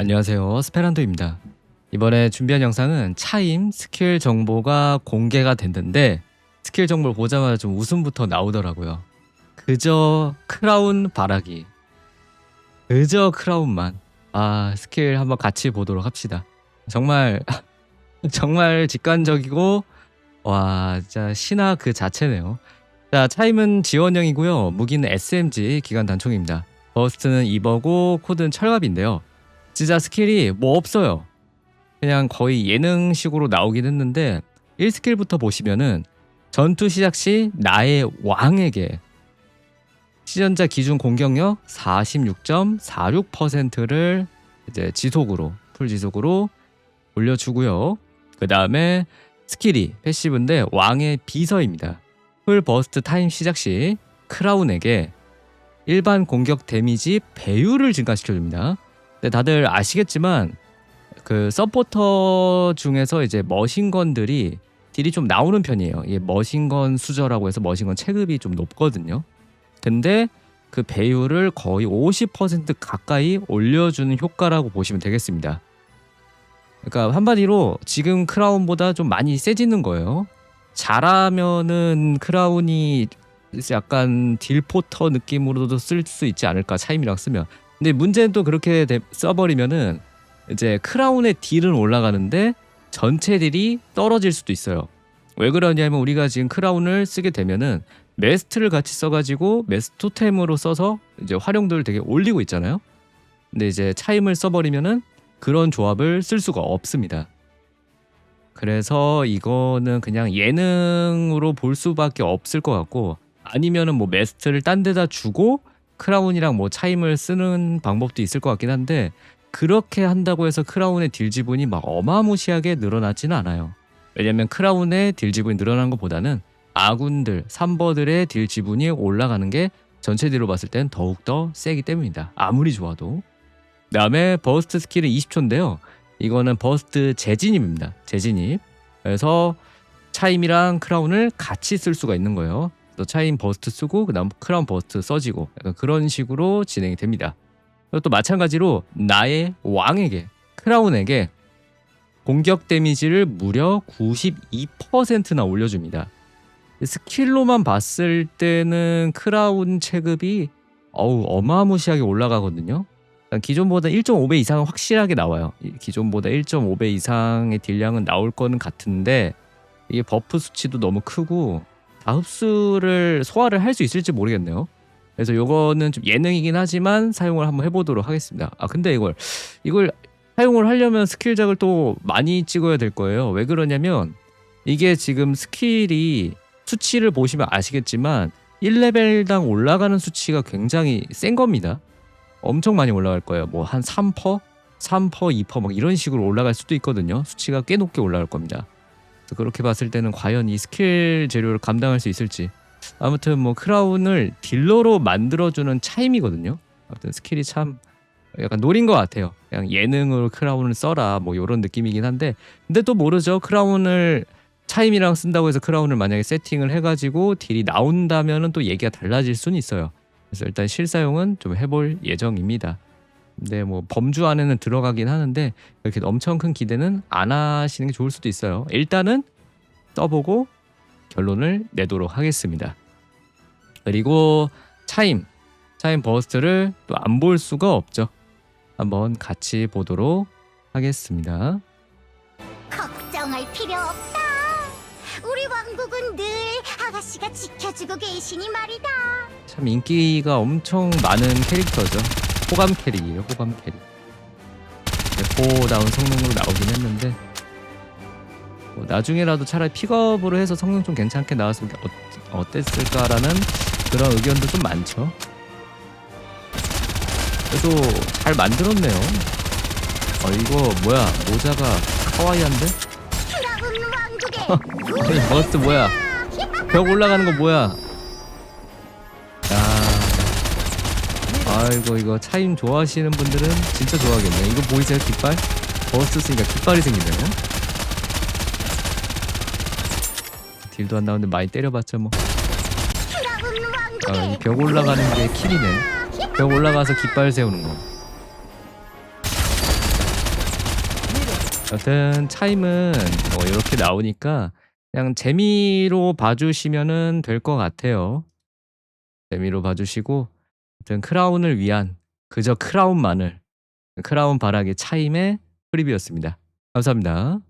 안녕하세요. 스페란도입니다. 이번에 준비한 영상은 차임 스킬 정보가 공개가 됐는데 스킬 정보를 보자마자 좀 웃음부터 나오더라고요. 그저 크라운 바라기. 그저 크라운만. 아, 스킬 한번 같이 보도록 합시다. 정말 정말 직관적이고 와, 진짜 신화 그 자체네요. 자, 차임은 지원형이고요. 무기는 SMG 기관 단총입니다. 버스트는 이버고 코드는 철갑인데요. 진짜 스킬이 뭐 없어요. 그냥 거의 예능식으로 나오긴 했는데 1스킬부터 보시면은 전투 시작 시 나의 왕에게 시전자 기준 공격력 46.46%를 이제 지속으로 풀 지속으로 올려주고요. 그 다음에 스킬이 패시브인데 왕의 비서입니다. 풀 버스트 타임 시작 시 크라운에게 일반 공격 데미지 배율을 증가시켜줍니다. 근데 다들 아시겠지만 그 서포터 중에서 이제 머신건들이 딜이 좀 나오는 편이에요. 이게 머신건 수저라고 해서 머신건 체급이 좀 높거든요. 근데 그 배율을 거의 50% 가까이 올려주는 효과라고 보시면 되겠습니다. 그러니까 한마디로 지금 크라운보다 좀 많이 세지는 거예요. 잘하면은 크라운이 약간 딜포터 느낌으로도 쓸 수 있지 않을까 차임이랑 쓰면. 근데 문제는 또 그렇게 돼- 써버리면은 이제 크라운의 딜은 올라가는데 전체 딜이 떨어질 수도 있어요. 왜 그러냐면 우리가 지금 크라운을 쓰게 되면은 메스트를 같이 써가지고 메스토템으로 써서 이제 활용도를 되게 올리고 있잖아요. 근데 이제 차임을 써버리면은 그런 조합을 쓸 수가 없습니다. 그래서 이거는 그냥 예능으로 볼 수밖에 없을 것 같고 아니면은 뭐 메스트를 딴 데다 주고 크라운이랑 뭐 차임을 쓰는 방법도 있을 것 같긴 한데 그렇게 한다고 해서 크라운의 딜 지분이 막 어마무시하게 늘어나지는 않아요. 왜냐면 크라운의 딜 지분이 늘어난 것보다는 아군들, 삼버들의 딜 지분이 올라가는 게 전체 딜로 봤을 땐 더욱더 세기 때문입니다. 아무리 좋아도. 그 다음에 버스트 스킬은 20초인데요. 이거는 버스트 재진입입니다. 재진입. 그래서 차임이랑 크라운을 같이 쓸 수가 있는 거예요. 또 차임 버스트 쓰고 그다음 크라운 버스트 써지고 약간 그런 식으로 진행이 됩니다. 그리고 또 마찬가지로 나의 왕에게 크라운에게 공격 데미지를 무려 92%나 올려줍니다. 스킬로만 봤을 때는 크라운 체급이 어우 어마무시하게 올라가거든요. 기존보다 1.5배 이상은 확실하게 나와요. 이 기존보다 1.5배 이상의 딜량은 나올 거는 같은데 이게 버프 수치도 너무 크고 다 흡수를 소화를 할 수 있을지 모르겠네요. 그래서 요거는 좀 예능이긴 하지만 사용을 한번 해보도록 하겠습니다. 아 근데 이걸 이걸 사용을 하려면 스킬작을 또 많이 찍어야 될 거예요. 왜 그러냐면 이게 지금 스킬이 수치를 보시면 아시겠지만 1레벨당 올라가는 수치가 굉장히 센 겁니다. 엄청 많이 올라갈 거예요. 뭐 한 3%, 3%, 2%막 뭐 이런 식으로 올라갈 수도 있거든요. 수치가 꽤 높게 올라갈 겁니다. 그렇게 봤을 때는 과연 이 스킬 재료를 감당할 수 있을지. 아무튼 뭐 크라운을 딜러로 만들어주는 차임이거든요. 아무튼 스킬이 참 약간 노린 것 같아요. 그냥 예능으로 크라운을 써라 뭐 이런 느낌이긴 한데 근데 또 모르죠. 크라운을 차임이랑 쓴다고 해서 크라운을 만약에 세팅을 해가지고 딜이 나온다면은 또 얘기가 달라질 수는 있어요. 그래서 일단 실사용은 좀 해볼 예정입니다. 근데 뭐 범주 안에는 들어가긴 하는데 이렇게 엄청 큰 기대는 안 하시는 게 좋을 수도 있어요. 일단은 떠보고 결론을 내도록 하겠습니다. 그리고 차임, 차임 버스트를 또 안 볼 수가 없죠. 한번 같이 보도록 하겠습니다. 걱정할 필요 없다. 우리 왕국은 늘 아가씨가 지켜주고 계시니 말이다. 참 인기가 엄청 많은 캐릭터죠. 호감 캐릭이에요. 호감 캐릭. 대포다운 성능으로 나오긴 했는데 뭐 나중에라도 차라리 픽업으로 해서 성능 좀 괜찮게 나왔으면 어, 어땠을까라는 그런 의견도 좀 많죠. 그래도 잘 만들었네요. 어 이거 뭐야 모자가 아니, 머스트 뭐야? 벽 올라가는 거 뭐야? 야, 아이고 이거 차임 좋아하시는 분들은 진짜 좋아하겠네. 이거 보이세요 깃발? 버스트 쓰니까 깃발이 생기네요. 딜도 안 나오는데 많이 때려봤자 뭐. 크라운 아, 왕국의 이벽 올라가는 게 킬이네. 벽 올라가서 깃발 세우는 거. 여튼 차임은 뭐 이렇게 나오니까 그냥 재미로 봐주시면은 될 것 같아요. 재미로 봐주시고, 여튼 크라운을 위한 그저 크라운만을 크라운 바라기 차임의 프리뷰였습니다. 감사합니다.